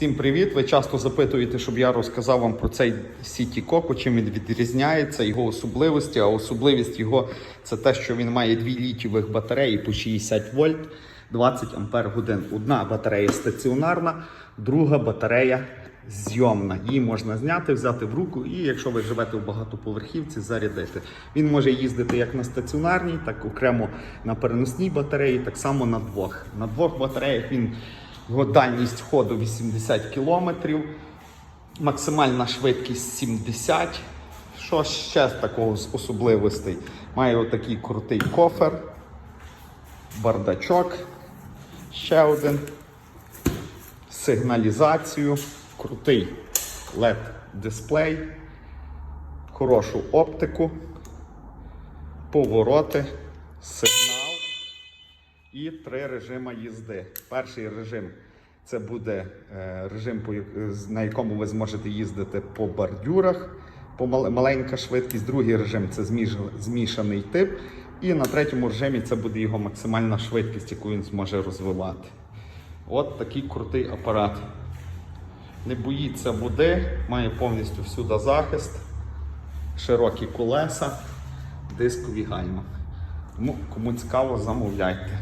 Всім привіт! Ви часто запитуєте, щоб я розказав вам про цей City Coco, чим він відрізняється, його особливості. А особливість його це те, що він має дві літієвих батареї по 60 вольт, 20 ампер годин. Одна батарея стаціонарна, друга батарея зйомна. Її можна зняти, взяти в руку, і якщо ви живете в багатоповерхівці, зарядити. Він може їздити як на стаціонарній, так окремо на переносній батареї, так само на двох. На двох батареях він його дальність ходу 80 км, максимальна швидкість 70. Що ще з такого з особливостей? Має отакий крутий кофер, бардачок, ще один, сигналізацію, крутий LED дисплей, хорошу оптику, повороти, сигнал. І три режими їзди. Перший режим це буде е, режим, з- на якому ви зможете їздити по бордюрах, по маленька швидкість. Другий режим це змішаний тип. І на третьому режимі це буде його максимальна швидкість, яку він зможе розвивати. От такий крутий апарат. Не боїться води, має повністю всюди захист, широкі колеса, дискові. Тому кому цікаво, замовляйте.